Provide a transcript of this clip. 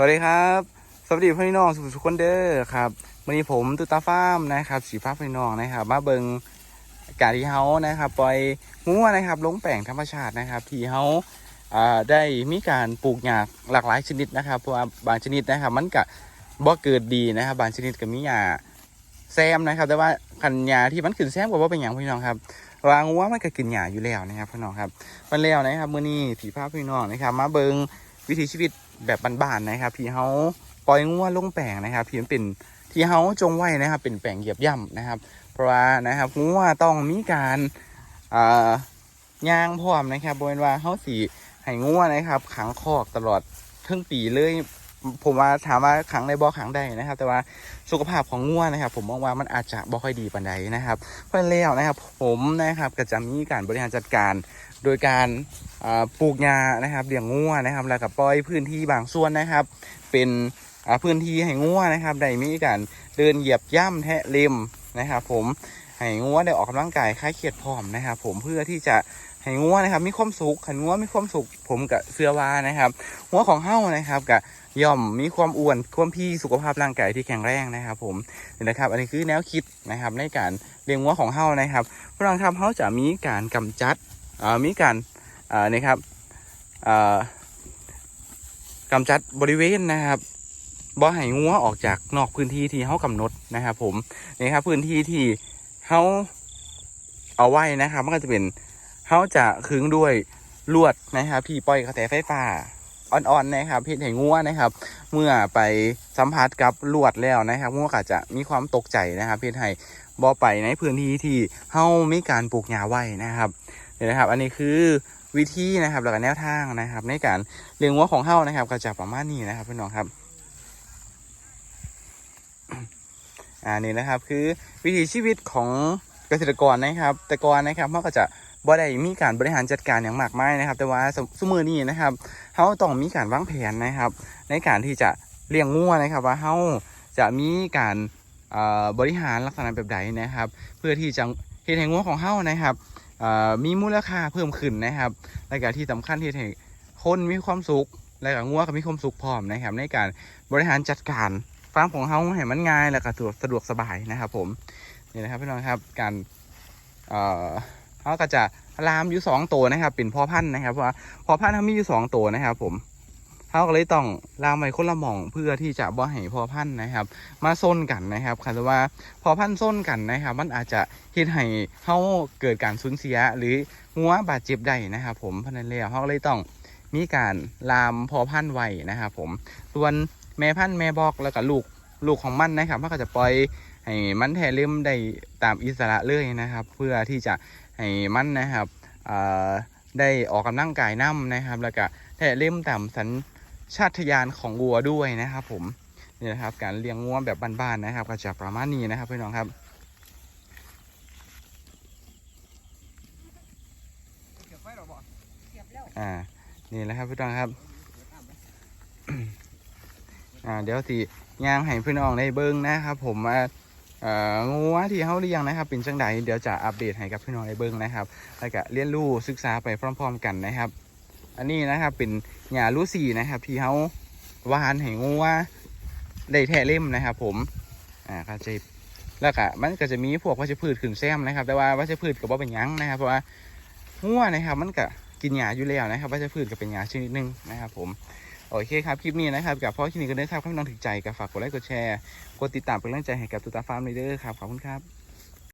สวัสดีครับ สวัสดีพี่น้องสุขสุขคนเด้อครับวันนี้ผมตุตาฟ้ามนะครับสีฟ้าพี่น้องนะครับ มาเบิงการที่เฮานะครับปล่อยงัวนะครับลงแปลงธรรมชาตินะครับ ที่เฮาได้มีการปลูกหญ้าหลากหลายชนิดนะครับเพราะว่าบางชนิดนะครับ มันก็บ่เกิดดีนะครับ บางชนิดก็มีหญ้าแซมนะครับ แต่ว่าคันหญ้าที่มันขึ้นแซมก็บ่เป็นหยังพี่น้องครับวางงัวมันก็กินหญ้าอยู่แล้วนะครับพี่น้องครับมันแล้วนะครับมื้อนี้สีฟ้าพี่น้องนะครับ มาเบิง วิถีชีวิตแบบบ้านๆนะครับที่เขาปล่อยงัวลงแปลงนะครับที่มันเป็นที่เขาจงไว้นะครับ เป็นแปลงเหยียบย่ำนะครับ เพราะว่านะครับงัวต้องมีการอ่าย่างพร้อมนะครับบริเวณว่าเขาสีให้งัวนะครับขังคอกตลอดทั้งปีเลย ผมว่าถามว่าขังในบ่อขังได้นะครับ แต่ว่าสุขภาพของงัวนะครับ ผมมองว่ามันอาจจะบ่ค่อยดีปานใดนะครับ เพราะแล้วนะครับ ผมนะครับก็จะมีการบริหารจัดการ โดยการปลูกหญ้านะครับเลี้ยงงัวนะครับ แล้วก็ปล่อยพื้นที่บางส่วนนะครับ เป็นพื้นที่ให้งัวนะครับได้มีการเดินเหยียบย่ำแทะเล็มนะครับ ผม ให้งัวได้ออกกำลังกายคลายเครียดพร้อมนะครับผมเพื่อที่จะให้งัวนะครับ มีความสุขขันงัวมีความสุขผมกับเสื้อว่านะครับงัวของเฮ้านะครับกับย่อมมีความอ้วนความพี่สุขภาพร่างกายที่แข็งแรงนะครับ ผมนี่นะครับ อันนี้คือแนวคิดนะครับ ในการเลี้ยงงัวของเฮ้านะครับเพราะเรางเฮ้าจะมีการกำจัดมีการนี่ครับอ่ากำจัดบริเวณนะครับบ่ให้งัวออกจากนอกพื้นที่ที่เขากำหนดนะครับ ผมนี่ครับพื้นที่ที่ เขาเอาไว้นะครับ มันก็จะเป็นเขาจะขึงด้วยลวดนะครับ ที่ปล่อยกระแสไฟฟ้าอ่อนๆนะครับเพื่อให้งัวนะครับ เมื่อไปสัมผัสกับลวดแล้วนะครับงัวก็จะมีความตกใจนะครับเพื่อให้บ่ไปในพื้นที่ที่เขามีการปลูกหญ้าไว้นะครับนี่นะครับ อันนี้คือวิธีนะครับแล้วก็แนวทางนะครับ ในการเลี้ยงวัวของเฮานะครับ ก็จะประมาณนี้นะครับพี่น้องครับ อ่านี่นะครับคือวิถีชีวิตของเกษตรกรนะครับ แต่ก่อนนะครับเขาก็จะบ่ได้มีการบริหารจัดการอย่างมากมายนะครับ แต่ว่าสสมือนี้นะครับเขาต้องมีการวางแผนนะครับ ในการที่จะเลี้ยงงัวนะครับ ว่าเขาจะมีการบริหารลักษณะแบบใดนะครับ เพื่อที่จะเฮ็ดให้งัวของเฮานะครับมีมูลค่าเพิ่มขึ้นนะครับและก็ที่สำคัญที่ให้คนมีความสุขและก็งัวก็มีความสุขพร้อมนะครับ ในการบริหารจัดการาร์มของเฮาให้มันง่ายและก็สะดวกสะดวกสบายนะครับ ผมนี่นะครับพี่น้องครับการเอ่อเขาก็จะลามอยู่สองตัวนะครับ เป็นพ่อพันธุ์นะครับเพราะว่าพ่อพันธุ์เขามีอยู่สองตัวนะครับ ผมเขาก็เลยต้องลามไปคนละหม่องเพื่อที่จะบ่ให้พ่อพันธุ์นะครับ มาส้นกันนะครับคาดว่าพ่อพันธุ์ส้นกันนะครับ มันอาจจะเฮ็ดให้เขาเกิดการสูญเสียหรืองัวบาดเจ็บได้นะครับ ผมพราะฉะนั้นแล้วเขาก็เลยต้องมีการลามพอพันธุ์ไว้นะครับผม ส่วน แม่พันธุ์แม่บอกแล้วก็ลูกลูกของมันนะครับมันก็จะปล่อยให้มันแทเล่มได้ตามอิสระเลยนะครับ เพื่อที่จะให้มันนะครับได้ออกกำลังกายน้ำนะครับ แล้วก็แทเล่มตามสัญชาตญาณของวัวด้วยนะครับ ผมนี่นะครับ การเลี้ยงงัวแบบบ้านๆนะครับ ก็จะประมาณนี้นะครับพี่น้องครับเก็บไว้หรอบ่เก็บแล้วอ่านี่แหละครับพี่น้องครับ อ่าเดี๋ยวสิย่างให้พี่น้องได้เบิ้งนะครับ ผมว่าเอ่องัวที่เขาเลี้ยงนะครับเป็นจังใดเดี๋ยวจะอัปเดตให้กับพี่น้องได้เบิ้งนะครับ แล้วก็เรียนรู้ศึกษาไปพร้อม ๆ กันนะครับ อันนี้นะครับเป็นหญ้าลูซี่นะครับที่เขาวานให้งัวได้แท่เล่มนะครับ ผมอ่าก็จะแล้วก็มันก็จะมีพวกวัชพืชขึ้นแซมนะครับ แต่ว่าวัชพืชก็บ่เป็นยังนะครับ เพราะว่างัวนะครับ มันก็กินหญ้าอยู่แล้วนะครับวัชพืชก็เป็นหญ้าชนิดหนึงนะครับ ผม โอเคครับ คลิปนี้นะครับกับพ่อคลินิกกันเด้ครับถ้าน้องถึงใจก็ฝากกดไลค์กดแชร์กดติดตามเป็นกำลังใจให้กับตุตาฟาร์มเลยเด้อครับขอบคุณครับ